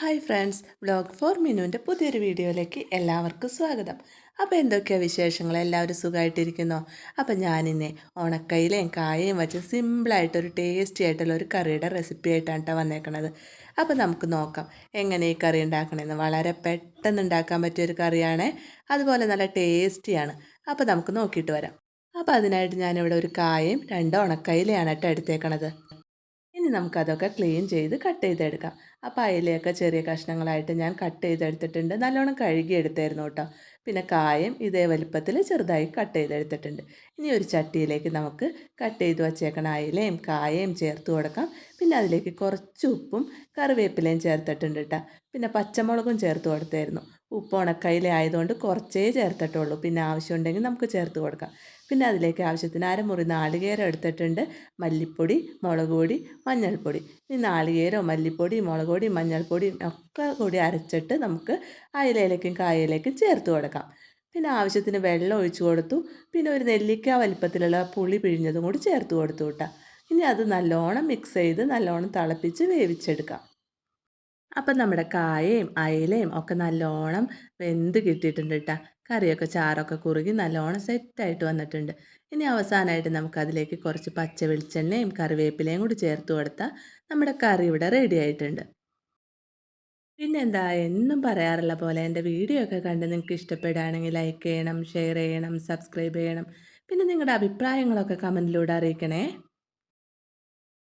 Hi friends vlog for മിനുവിന്റെ പുതിയൊരു വീഡിയോയിലേക്ക് എല്ലാവർക്കും സ്വാഗതം. അപ്പോൾ എന്തൊക്കെയാണ് വിശേഷങ്ങൾ? എല്ലാവരും സുഖമായിട്ടിരിക്കുന്നോ? അപ്പോൾ ഞാനിന്ന് ഉണക്കയിലയും കായയും വെച്ച് സിമ്പിളായിട്ടൊരു ടേസ്റ്റി ആയിട്ടുള്ള ഒരു കറിയുടെ റെസിപ്പി ആയിട്ടാണ് കേട്ടോ വന്നേക്കണത്. അപ്പോൾ നമുക്ക് നോക്കാം എങ്ങനെ ഈ കറി ഉണ്ടാക്കണമെന്ന് വളരെ പെട്ടെന്ന് ഉണ്ടാക്കാൻ പറ്റിയൊരു കറിയാണ്. അതുപോലെ നല്ല ടേസ്റ്റിയാണ് അപ്പോൾ നമുക്ക് നോക്കിയിട്ട് വരാം. അപ്പോൾ അതിനായിട്ട് ഞാനിവിടെ ഒരു കായയും രണ്ട് ഉണക്കയിലയാണ് കേട്ടോ എടുത്തേക്കണത്. ഇനി നമുക്കതൊക്കെ ക്ലീൻ ചെയ്ത് കട്ട് ചെയ്തെടുക്കാം. അപ്പോൾ അയിലയൊക്കെ ചെറിയ കഷ്ണങ്ങളായിട്ട് ഞാൻ കട്ട് ചെയ്തെടുത്തിട്ടുണ്ട്. നല്ലോണം കഴുകി എടുത്തായിരുന്നു കേട്ടോ. പിന്നെ കായം ഇതേ വലിപ്പത്തിൽ ചെറുതായി കട്ട് ചെയ്തെടുത്തിട്ടുണ്ട്. ഇനി ഒരു ചട്ടിയിലേക്ക് നമുക്ക് കട്ട് ചെയ്ത് വച്ചേക്കണ അയിലയും കായയും ചേർത്ത് കൊടുക്കാം. പിന്നെ അതിലേക്ക് കുറച്ച് ഉപ്പും കറിവേപ്പിലയും ചേർത്തിട്ടുണ്ട് കേട്ടോ. പിന്നെ പച്ചമുളകും ചേർത്ത് കൊടുത്തായിരുന്നു. ഉപ്പ് ഉണക്കയില ആയതുകൊണ്ട് കുറച്ചേ ചേർത്തിട്ടുള്ളൂ. പിന്നെ ആവശ്യമുണ്ടെങ്കിൽ നമുക്ക് ചേർത്ത് കൊടുക്കാം. പിന്നെ അതിലേക്ക് ആവശ്യത്തിന് അരമുറി നാളികേരം എടുത്തിട്ടുണ്ട്. മല്ലിപ്പൊടി മുളക് പൊടി മഞ്ഞൾപ്പൊടി. ഈ നാളികേരോ മല്ലിപ്പൊടി മുളക് പൊടി മഞ്ഞൾപ്പൊടി ഒക്കെ കൂടി അരച്ചിട്ട് നമുക്ക് അയിലയിലേക്കും കായയിലേക്കും ചേർത്ത് കൊടുക്കാം. പിന്നെ ആവശ്യത്തിന് വെള്ളം ഒഴിച്ചു കൊടുത്തു. പിന്നെ ഒരു നെല്ലിക്ക വലിപ്പത്തിലുള്ള പുളി പിഴിഞ്ഞതും കൂടി ചേർത്ത് കൊടുത്തു കേട്ടോ. ഇനി അത് നല്ലോണം മിക്സ് ചെയ്ത് നല്ലോണം തിളപ്പിച്ച് വേവിച്ചെടുക്കാം. അപ്പം നമ്മുടെ കായയും അയിലയും ഒക്കെ നല്ലോണം വെന്ത് കിട്ടിയിട്ടുണ്ട് കേട്ടോ. കറിയൊക്കെ ചാറൊക്കെ കുറുകി നല്ലോണം സെറ്റായിട്ട് വന്നിട്ടുണ്ട്. ഇനി അവസാനമായിട്ട് നമുക്കതിലേക്ക് കുറച്ച് പച്ച വെളിച്ചെണ്ണയും കറിവേപ്പിലയും കൂടി ചേർത്ത് കൊടുത്താൽ നമ്മുടെ കറി ഇവിടെ റെഡി ആയിട്ടുണ്ട്. പിന്നെന്താ എന്നും പറയാറുള്ള പോലെ എന്റെ വീഡിയോ ഒക്കെ കണ്ട് നിങ്ങൾക്ക് ഇഷ്ടപ്പെടുകയാണെങ്കിൽ ലൈക്ക് ചെയ്യണം ഷെയർ ചെയ്യണം സബ്സ്ക്രൈബ് ചെയ്യണം. പിന്നെ നിങ്ങളുടെ അഭിപ്രായങ്ങളൊക്കെ കമന്റിലൂടെ അറിയിക്കണേ.